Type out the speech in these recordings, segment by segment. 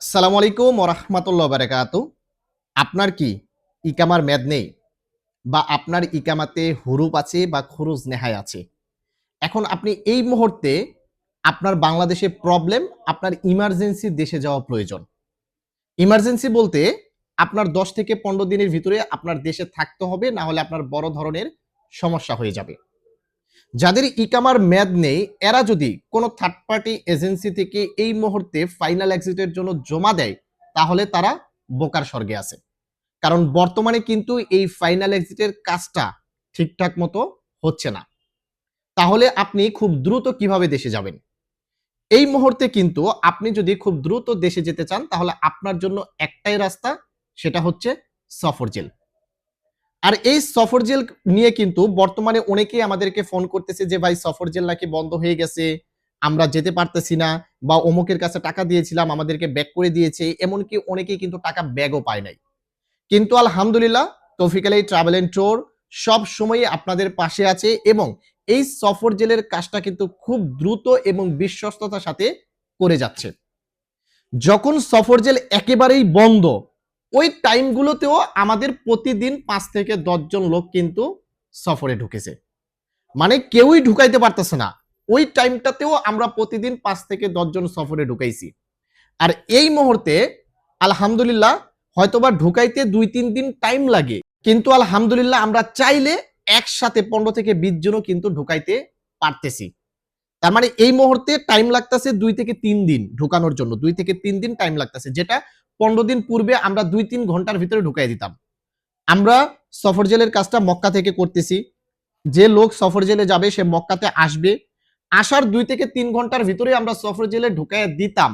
সালাম আলাইকুম ওরহমতুল্লাহ বারাকাতু। আপনার কি ইকামার মেদ নেই? বা আপনার ইকামাতে হুরুপ আছে বা খুরুজ নেহায় আছে? এখন আপনি এই মুহূর্তে আপনার বাংলাদেশে প্রবলেম আপনার ইমার্জেন্সি দেশে যাওয়া প্রয়োজন। ইমার্জেন্সি বলতে আপনার দশ থেকে পনেরো দিনের ভিতরে আপনার দেশে থাকতে হবে, না হলে আপনার বড় ধরনের সমস্যা হয়ে যাবে। যাদের ইকামার মেয়াদ নেই, এরা যদি কোনো থার্ড পার্টি এজেন্সি থেকে এই মুহূর্তে ফাইনাল এক্সিটের জন্য জমা দেয়, তাহলে তারা বোকার স্বর্গে আছে। কারণ বর্তমানে কিন্তু এই ফাইনাল এক্সিটের কাজটা ঠিকঠাক মতো হচ্ছে না। তাহলে আপনি খুব দ্রুত কীভাবে দেশে যাবেন? এই মুহূর্তে কিন্তু আপনি যদি খুব দ্রুত দেশে যেতে চান, তাহলে আপনার জন্য একটাই রাস্তা, সেটা হচ্ছে সফর জেল। আর এই সফর জেল নিয়ে কিন্তু বর্তমানে অনেকেই আমাদেরকে ফোন করতেছে যে, ভাই, সফর জেল নাকি বন্ধ হয়ে গেছে? আমরা যেতে পারতেছি না। বা অমুকের কাছে টাকা দিয়েছিলাম, আমাদেরকে ব্যাক করে দিয়েছে। এমনকি অনেকেই কিন্তু টাকা ব্যাগও পায় নাই। কিন্তু আলহামদুলিল্লাহ, তৌফিক আলী ট্রাভেল এন্ড টোর সব সময় আপনাদের পাশে আছে এবং এই সফর জেলের কাজটা কিন্তু খুব দ্রুত এবং বিশ্বস্ততার সাথে করে যাচ্ছে। যখন সফর জেল একেবারেই বন্ধ ওই টাইমগুলোতেও আমাদের প্রতিদিন পাঁচ থেকে দশজন লোক কিন্তু সফরে ঢুকেছে। মানে কেউই ঢুকাইতে পারতেছে না। ওই টাইমটাতেও আমরা প্রতিদিন পাঁচ থেকে দশজন সফরে ঢুকাইছি। আর এই মুহূর্তে আলহামদুলিল্লাহ হয়তোবা ঢুকাইতে দুই তিন দিন টাইম লাগে। কিন্তু আলহামদুলিল্লাহ আমরা চাইলে একসাথে পনেরো থেকে বিশ জনও কিন্তু ঢুকাইতে পারতেছি। তার মানে এই মুহূর্তে টাইম লাগতেছে দুই থেকে তিন দিন ঢুকানোর জন্য। দুই থেকে তিন দিন টাইম লাগতেছে, যেটা পনেরো দিন পূর্বে আমরা দুই তিন ঘণ্টার ভিতরে ঢুকাই দিতাম। আমরা সফর জেলের কাজটা মক্কা থেকে করতেছি। যে লোক সফর জেলে যাবে, সে মক্কাতে আসবে। আসার দুই থেকে তিন ঘণ্টার ভিতরে আমরা সফর জেলে ঢুকাই দিতাম।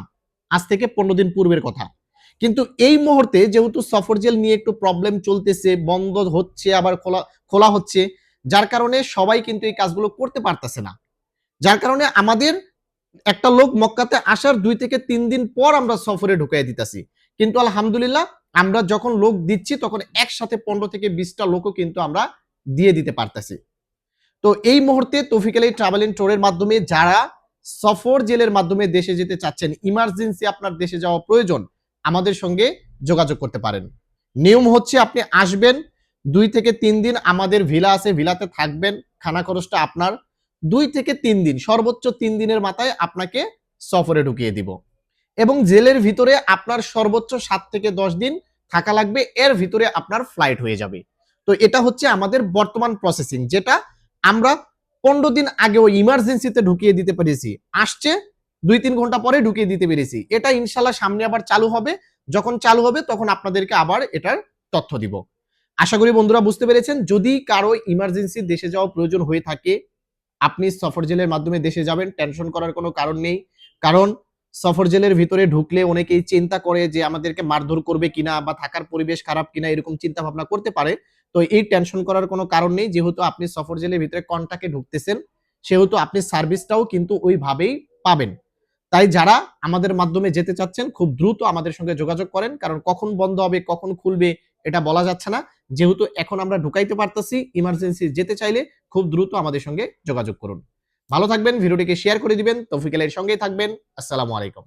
আজ থেকে পনেরো দিন পূর্বের কথা। কিন্তু এই মুহূর্তে যেহেতু সফর জেল নিয়ে একটু প্রবলেম চলতেছে, বন্ধ হচ্ছে, আবার খোলা খোলা হচ্ছে, যার কারণে সবাই কিন্তু এই কাজগুলো করতে পারতেছে না। যার কারণে আমাদের একটা লোক মক্কাতে আসার দুই থেকে তিন দিন পর আমরা সফরে ঢুকাই দিতেছি। কিন্তু আলহামদুলিল্লাহ আমরা যখন লোক দিচ্ছি, তখন একসাথে পনেরো থেকে বিশটা লোকও কিন্তু আমরা দিয়ে দিতে পারতেছি। তো এই মুহূর্তে তৌফিক আলী ট্রাভেল এন্ড টোরের মাধ্যমে যারা সফর জেলের মাধ্যমে দেশে যেতে চাচ্ছেন ইমার্জেন্সি আপনার দেশে যাওয়া প্রয়োজন, আমাদের সঙ্গে যোগাযোগ করতে পারেন। নিয়ম হচ্ছে আপনি আসবেন, দুই থেকে তিন দিন আমাদের ভিলা আছে, ভিলাতে থাকবেন, খানা খরচটা আপনার দুই থেকে তিন দিন, সর্বোচ্চ তিন দিনের মাথায় আপনাকে সফরে ঢুকিয়ে দিব। এবং জেলের ভিতরে আপনার সর্বোচ্চ সাত থেকে দশ দিন থাকা লাগবে, এর ভিতরে আপনার ফ্লাইট হয়ে যাবে। তো এটা হচ্ছে আমাদের বর্তমান প্রসেসিং যেটা আমরা পনেরো দিন আগেও ইমার্জেন্সিতে ঢুকিয়ে দিতে পেরেছি, আসছে, দুই তিন ঘণ্টা পরে ঢুকিয়ে দিতে পেরেছি। এটা ইনশাল্লাহ সামনে আবার চালু হবে, যখন চালু হবে তখন আপনাদেরকে আবার এটার তথ্য দিব। আশা করি বন্ধুরা বুঝতে পেরেছেন, যদি কারও ইমার্জেন্সি দেশে যাওয়া প্রয়োজন হয়ে থাকে আপনি সফর জেলের মাধ্যমে দেশে যাবেন টেনশন করার কোনো কারণ নেই। কারণ সফর জেলের ভিতরে ঢুকলে অনেকেই চিন্তা করে যে আমাদেরকে মারধর করবে কিনা বা থাকার পরিবেশ খারাপ কিনা এরকম চিন্তা ভাবনা করতে পারে। তো এই টেনশন করার কোনো কারণ নেই, যেহেতু আপনি সফর জেলের ভিতরে কন্টাকে ঢুকতেছেন, সেহেতু আপনি সার্ভিসটাও কিন্তু ওইভাবেই পাবেন। তাই যারা আমাদের মাধ্যমে যেতে চাচ্ছেন, খুব দ্রুত আমাদের সঙ্গে যোগাযোগ করেন, কারণ কখন বন্ধ হবে, কখন খুলবে এটা বলা যাচ্ছে না। যেহেতু এখন আমরা ঢুকাইতে পারতেছি ইমার্জেন্সি যেতে চাইলে খুব দ্রুত আমাদের সঙ্গে যোগাযোগ করুন। ভালো থাকবেন, ভিডিওটিকে শেয়ার করে দিবেন, তৌফিক আলীর সঙ্গেই থাকবেন, আসসালামু আলাইকুম।